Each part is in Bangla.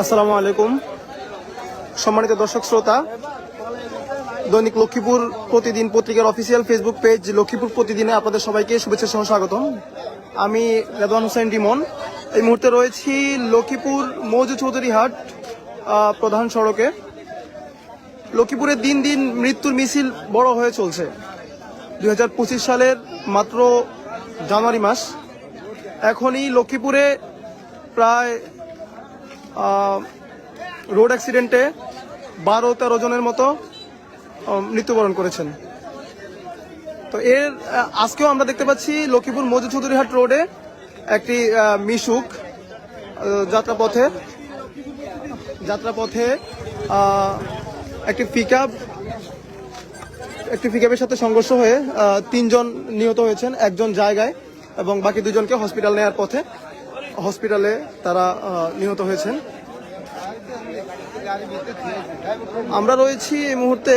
আসসালামু আলাইকুম। সম্মানিত দর্শক শ্রোতা, দৈনিক লক্ষ্মীপুর প্রতিদিন পত্রিকার অফিসিয়াল ফেসবুক পেজ লক্ষ্মীপুর প্রতিদিনে আপনাদের সবাইকে শুভেচ্ছা সহ স্বাগতম। আমি রেদওয়ান হোসেন ডিমন এই মুহূর্তে রয়েছি লক্ষ্মীপুর মৌজু চৌধুরী হাট প্রধান সড়কে। লক্ষ্মীপুরে দিন দিন মৃত্যুর মিছিল বড় হয়ে চলছে। দু হাজার পঁচিশ সালের মাত্র জানুয়ারি মাস। এখনই লক্ষ্মীপুরে প্রায় রোড অ্যাক্সিডেন্টে বারো তেরো জনের মতো মৃত্যুবরণ করেছেন। তো এর আজকেও আমরা দেখতে পাচ্ছি লক্ষ্মীপুর মজু চৌধুরীহাট রোডে একটি মিশুক যাত্রাপথে যাত্রাপথে একটি পিকআপ, একটি পিকআপের সাথে সংঘর্ষ হয়ে তিনজন নিহত হয়েছেন একজন জায়গায় এবং বাকি দুজনকে হসপিটাল নেওয়ার পথে। হসপিটালে তারা নিহত হয়েছেন। আমরা রয়েছি এই মুহূর্তে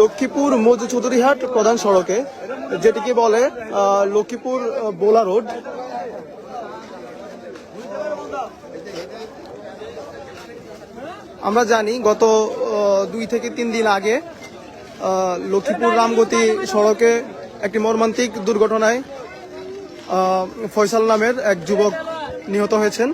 লক্ষ্মীপুর মজু চৌধুরীহাট প্রধান সড়কে, যেটিকে বলে লক্ষ্মীপুর বোলা রোড। আমরা জানি গত দুই থেকে তিন দিন আগে লক্ষ্মীপুর রামগতি সড়কে একটি মর্মান্তিক দুর্ঘটনায় ফয়সাল নামের এক যুবক নিহত হয়েছেন?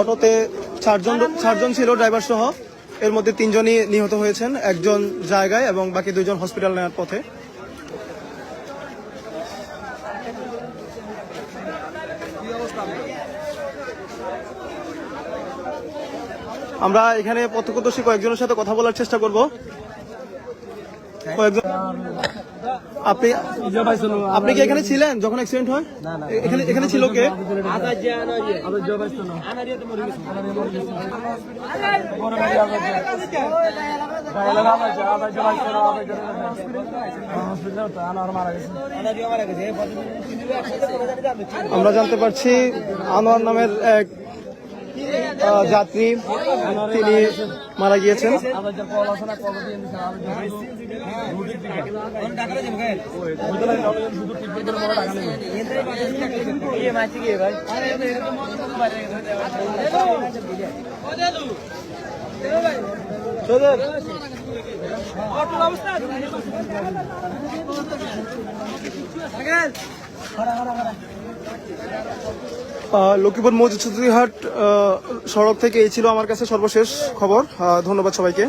অটোতে চারজন চারজন ছিল ড্রাইভার সহ। এর মধ্যে তিনজনই নিহত হয়েছেন একজন জায়গায় এবং বাকি দুজন হসপিটাল নেওয়ার পথে। আমরা এখানে প্রত্যক্ষদর্শী কয়েকজনের সাথে কথা বলার চেষ্টা করব। আপনি আপনি কি এখানে ছিলেন যখন অ্যাক্সিডেন্ট হয়? এখানে এখানে ছিল কে? আমরা জানতে পারছি আনোয়ার নামের এক যাত্রী তিনি মারা গিয়েছেন। লক্ষ্মীপুর মজুদ চৌধুরীহাট সড়ক থেকে এই ছিল আমার কাছে সর্বশেষ খবর। ধন্যবাদ সবাইকে।